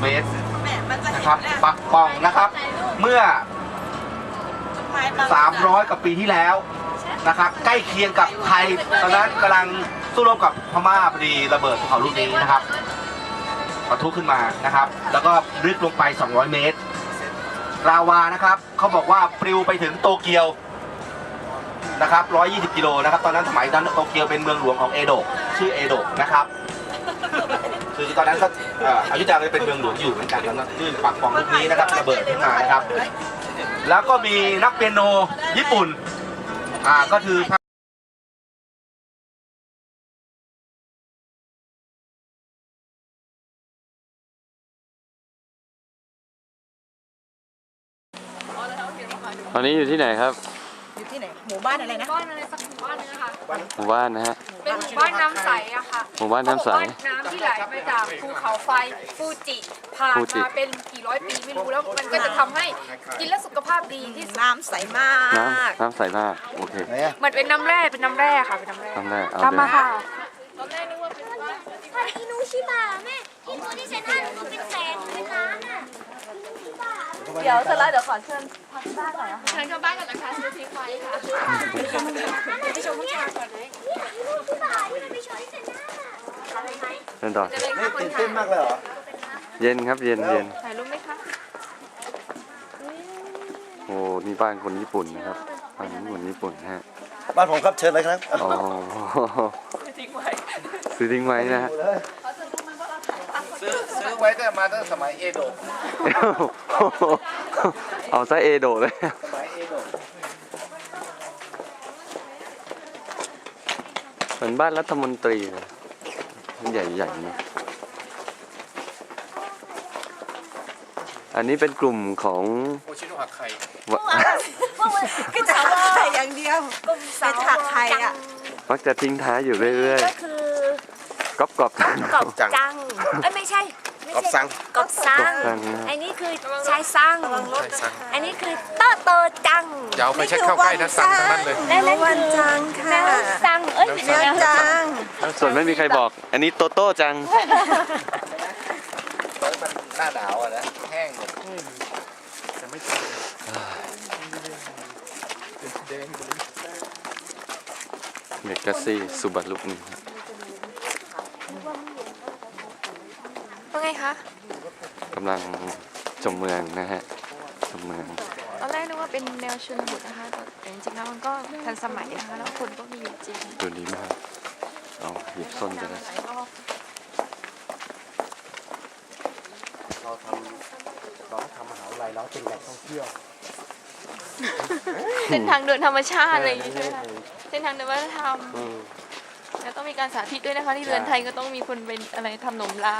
เมตรแม่มันจะนะเห็นครับแล้วปักป่องนะครับ เมื่อต้นไม้บาง300 กว่าปีที่แล้วนะครับ ใกล้เคียงกับไทย ตอนนั้นกำลังสู้รบกับพม่าพอดีระเบิดภูเขาลูกนี้นะครับปะทุขึ้นมานะครับ แล้วก็ลึกลงไป 200 เมตรราวานะครับเขาบอกว่าปลิวไปถึงโตเกียวนะครับ 120 กิโลนะครับ ตอนนั้นสมัยนั้นโตเกียวเป็นเมืองหลวงของเอโดะชื่อเอโดะนะครับ คือตอนนั้นก็เอ่ออยุธยาก็เป็นเมืองหลวงอยู่เหมือนกันตอนนั้นคลื่นปักปองลูกนี้นะครับระเบิดขึ้นมานะครับ แล้วก็มีนักเปียโนญี่ปุ่นอ่าก็คือตอนนี้อยู่ที่ไหนครับ อยู่ที่ไหน หมู่บ้านอะไรนะ บ้านอะไรสักหมู่บ้านนึงอะค่ะ หมู่บ้านนะฮะ เป็นหมู่บ้านน้ำใสอะค่ะหมู่บ้านน้ำใสเขาบอกว่าน้ำที่ไหลมาจากภูเขาไฟฟูจิผ่านฟูจิ มาเป็นกี่ร้อยปีไม่รู้แล้วมันก็จะทำให้กินแล้วสุขภาพดีที่สุดน้ำใสมาก น้ำน้ำใสมาก โอเคมันเป็นน้ำแร่เป็นน้ำแร่ค่ะเป็นน้ำแร่น้ำแร่เอาตามมาเดินค่ะอินูชิบะแม่อินูที่ฉันอ่านมันเป็นแสนเป็นล้านอะอินูชิบะ เดี๋ยวเสร็จแล้วเดี๋ยวขอเชิญเชิญเข้าบ้านกันนะคะซื้อทิ้งไว้ค่ะไปชมผู้ชายก่อนไหมอินูชิบะที่มันไปโชว์ที่เซนน่าเดินต่อจะเลยค่ะคนถ่ายเย็นครับเย็นเย็นถ่ายรูปไหมคะโอ้นี่บ้านคนญี่ปุ่นนะครับบ้านคนญี่ปุ่นนะฮะบ้านผมครับเชิญเลยครับอ๋อทิ้งไว้ซื้อทิ้งไว้นะฮะ ซื้อซื้อไว้ตั้งมาตั้งสมัยเอโดะเอาซะเอโดะเลย สมัยเอโดะเหมือนบ้านรัฐมนตรีเลยมันใหญ่ๆนะอันนี้เป็นกลุ่มของโอชิโนะหักไข่วะก็จะไข่อย่างเดียวเป็นถักไข่อะ มักจะทิ้งท้ายอยู่เรื่อยก็คือๆก๊อบกอบจังกอบจัง เอ้ยไม่ใช่ไม่กอบใช่ซังกอบซังจังนะฮะอันนี้คือชายซังอันนี้คือโตโตจังอย่าเอาไปเช็ดเข้าใกล้นะสั่งทั้งนั้นเลย และนั่นวันคือจังแมค่ะวซังเอ้ยแมวจัง ส่วนไม่มีใครบอก อันนี้โตโต้จังมันหน้าหนาวอะนะ แห้งหมดเมกาซี่สุบารุนี่ครับ ว่าไงคะ กำลังชมเมืองนะฮะชมเมือง ตอนแรกนึกว่าเป็นแนวชนบทนะคะแต่จริงๆแล้วมันก็ทันสมัยนะคะแล้วคนก็มีอยู่จริงดูดีมาก เอาหยิบส้นไปแล้วเราทำเราทำมหาวิทยาลัยเราเป็นแหล่งท่องเที่ยวเส้นทางเดินธรรมชาติอะไรอย่างงี้ใช่ไหมคะเส้นทางเดินวัฒนธรรม อืม แล้วต้องมีการสาธิตด้วยนะคะที่เรือนไทยก็ต้องมีคนเป็นอะไรทำหนมลา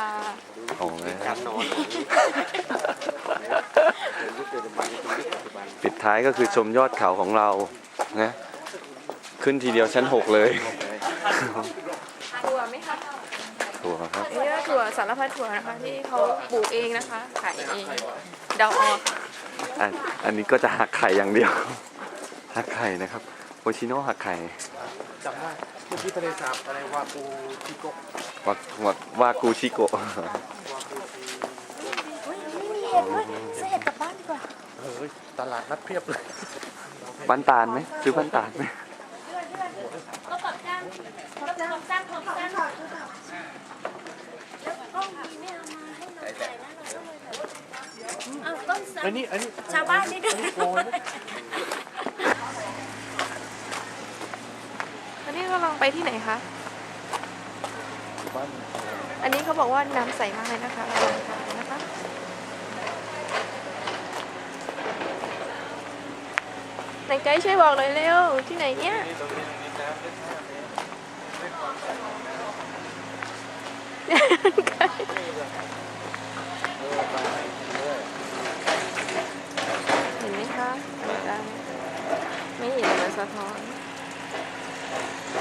โอ้ยปิดท้ายก็คือชมยอดเขาของเรานะขึ้นทีเดียวชั้นหกเลยถั่วไหมคะถั่วครับอันนี้ก็ถั่วสารพัดถั่วนะคะที่เขาปลูกเองนะคะขายเองเดาเอาค่ะอันอันนี้ก็จะหักไข่อย่างเดียวหักไข่นะครับโอชิโนะหักไข่จำได้ เมื่อกี้ทะเลสาบอะไรวาปูชิโกะวาวาวากูชิโกะไม่มีเห็ดด้วยซื้อเห็ดกลับบ้านดีกว่าเฮ้ยตลาดนัดเพียบเลยปันตาลไหมซื้อปันตาลไหมก็กอบจังกอบจังกอบจังกอบจังแล้วก็มีไม่เอามาให้เราใส่นะเราก็เลยแบบเอาต้นสัอันนี้อันนี้ชาวบ้านนี่ด้วยโอ้ย นนี้กำลังไปที่ไหนคะ อันนี้เขาบอกว่าน้ำใสมากเลยนะคะระวังค่ะนะคะ ไหนไกด์ช่วยบอกหน่อยเร็ว ที่ไหนเนี่ย เห็นไหมคะเห็นได้ไม่เห็นมันสะท้อน ตอ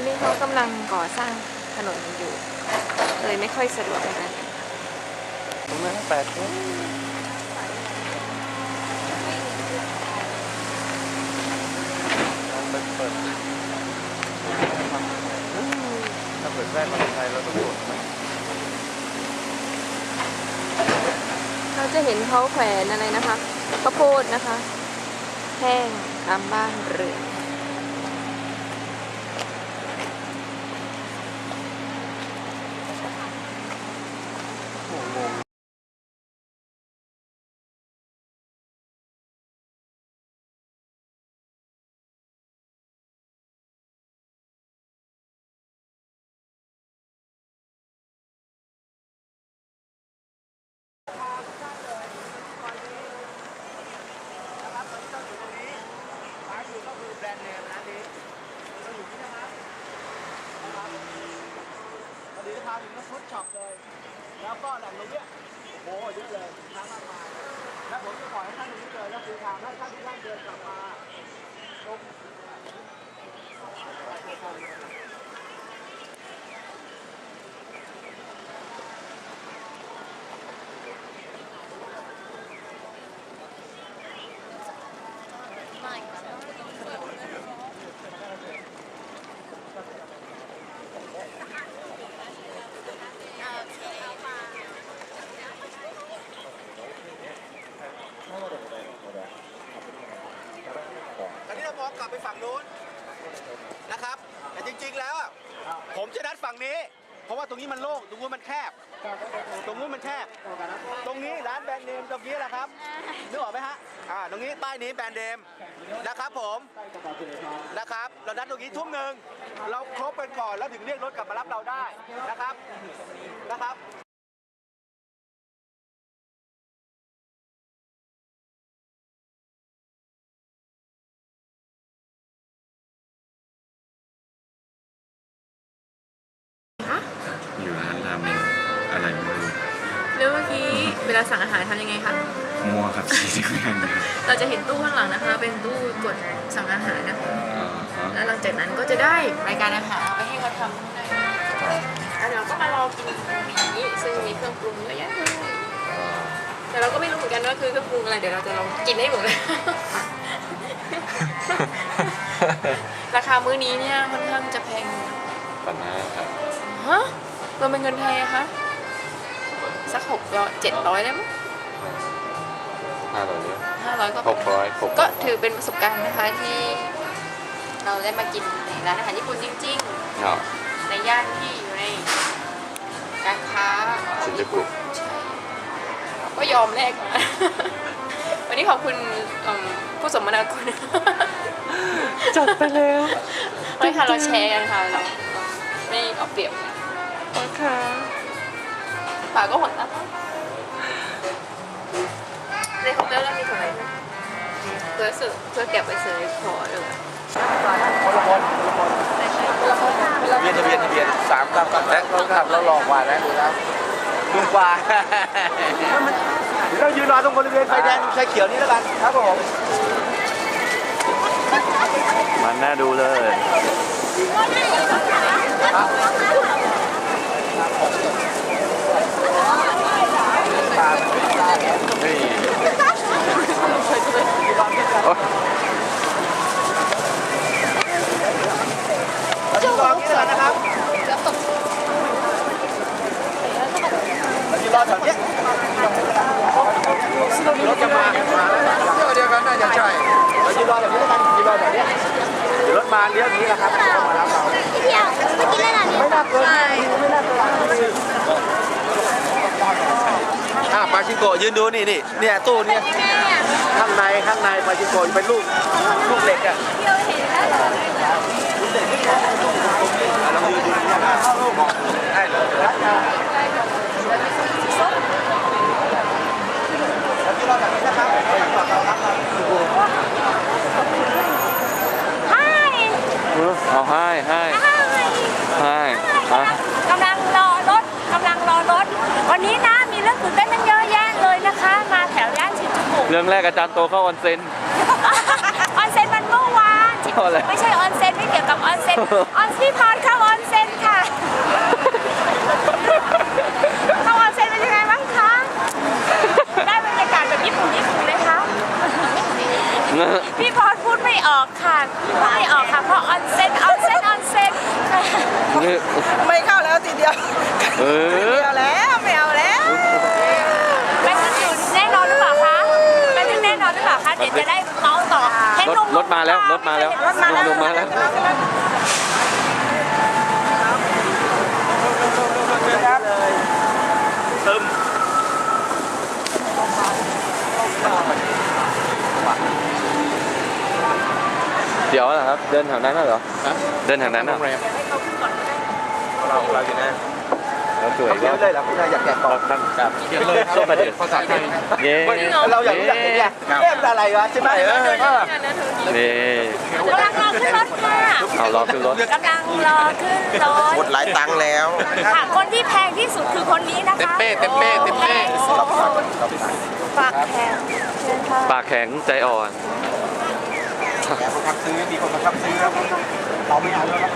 นนี้เขากำลังก่อสร้างถนนอยู่ เลยไม่ค่อยสะดวกในการตรงนั้นแปดตัวเปิดเปิดถ้าเปิดแรกมาไทยเราต้องกดไหม เรา จะเห็นเขาแขวนอะไรนะคะข้าวโพดนะคะ แห้งตามบ้านเรือน แบรนด์เนมนะนี้เราอยู่ที่นะครับนะครับ วันพาถึงรถฟุตช็อปเลย แล้วก็แหล่งตรงเนี้ยโอ้โหเยอะเลยทั้งมากมายและผมจะปล่อยให้ท่านรู้เลยแล้วคือทางให้ท่านที่ท่านเดินกลับมาตรง อันนี้เรามองกลับ ไปฝั่งนู้นนะครับ แต่จริงๆแล้วอะผมจะนัดฝั่งนี้ เพราะว่าตรงนี้มันโล่งตรงนู้นมันแคบ ตรงนู้นมันแคบ ตรงนี้ร้านแบรนด์เนมตรงนี้แหละครับนึกออกไหมฮะอ่าตรงนี้ป้ายนี้แบรนด์เนมนะครับผมนะครับเรานัดตรงนี้ทุ่มหนึ่งเราครบกันก่อนแล้วถึงเรียกรถกลับมารับเราได้นะครับนะครับ นราเมงอะไรไม่รู้แล้วเมื่อกี้เวลาสั่งอาหารทำยังไงคะ มั่วครับสิ่งที่ไม่รู้เราจะเห็นตู้ข้างหลังนะคะ เป็นตู้กดสั่งอาหารนะคะ อ่าฮะแล้วหลังจากนั้นก็จะได้รายการอาหารไปให้เขาทำข้างในแล้วเราก็มารอกินอย่างนี้ซึ่งมีเครื่องปรุงเยอะแยะเลยแต่เราก็ไม่รู้เหมือนกันว่าคือเครื่องปรุงอะไร เดี๋ยวเราจะลองกินให้หมดเลย ราคามื้อนี้เนี่ยค่อนข้างจะแพงอยู่นะปันห้าครับฮะ รวมเป็นเงินไทยอะคะ สักหกร้อยเจ็ดร้อยได้มั้งห้าร้อยเนี่ยห้าร้อยก็หกร้อยหกร้อยก็ถือเป็นประสบการณ์นะคะที่เราได้มากินในร้านอาหารญี่ปุ่นจริงๆเนาะในย่านที่อยู่ในการค้าชินจูกุใช่ก็ยอมแลกมา วันนี้ขอบคุณเอิ่มผู้สมนาคุณ จัดไปแล้ว ไม่ค่ะเราแชร์กันค่ะเราเราไม่เอาเปรียบกัน ค่ะฝากก็หดตาในคอมเตอร์เรามีถุงอะไรด้วยเพื่อสื่อเพื่อเก็บไว้ซื้อพอเลยเบียนทะเบียนทะเบียนสามเก้าเก้าและเราขับเราหลอกกว่านะดูครับลุงกว่าเดี๋ยวเรายืนรอตรงบริเวณไฟแดงไฟเขียวนี้แล้วกันครับผมมันน่าดูเลย นี่โอ๊ย เรายืนรอที่เดินนะครับเรายืนรอแถวเนี้ยรถจะมามาแล้ว เที่ยวเดียวกันน่าจะใช่เรายืนรอแบบนี้แล้วกันยืนรอแบบนี้เดี๋ยวรถมาเลี้ยวนี้นะครับจะมารับเราพี่เพียวเมื่อกี้เลยเหรอเนี่ยไม่น่าเกินไม่น่าเกินอะปาชิโกยืนดูนี่นี่เนี่ยตู้เนี่ยข้างในข้างในปาชิโกเป็นลูกลูกเหล็กอะเรายืนดูนี่นะมองได้เลยแล้วที่เราแบบนี้นะครับ ใช่ เอาให้ให้ให้ฮะกำลังรอรถกำลังรอรถ วันนี้นะมีเรื่องตื่นเต้นตั้งเยอะแยะเลยนะคะ มาแถวย่านชินจูกุเรื่องแรกอาจารย์โตเข้าออนเซ็น ออนเซ็นมันเมื่อวานเอาอะไรไม่ใช่ออนเซ็นไม่เกี่ยวกับออนเซ็นออนพี่พรเข้าออน พี่พอดพูดไม่ออกค่ะพูดไม่ออกค่ะเพราะออนเซ็นออนเซ็นออนเซ็นไม่เข้าแล้วทีเดียวเออไม่แล้วไม่แล้วแบงจะอยู่แน่นอนหรือเปล่าคะแบงจะแน่นอนหรือเปล่าคะเดี๋ยวจะได้เมาต่อเห็นลรถมาแล้วรถมาแล้วลงมาแล้ว เหรอครับเดินแถวนั้นน่ะเหรอเดินแถวนั้นโรน่ะงแรมเราเราอยู่นะแล้วสวยเขียก็นเลยเหรอคุณนายอยากแกะกล่อง ครับเขียนเลยครับภาษาไทย เย้เราอยากรู้อยากเห็นไงเอ๊ะมันอะไรวะใช่ไหมเออนี่กำลังรอขึ้นรถค่ะเอารอขึ้นรถ กำลังรอขึ้นรถหมดหลายตังค์แล้ว ค่ะคนที่แพงที่สุดคือคนนี้นะคะเต็มเป้เต็มเป้เต็มแพเป้งสุดปากแข็งเชิญค่ะ ปากแข็งใจอ่อนแกะ คนทักซื้อมีคนมาทักซื้อแล้วเราไม่เอาแล้ว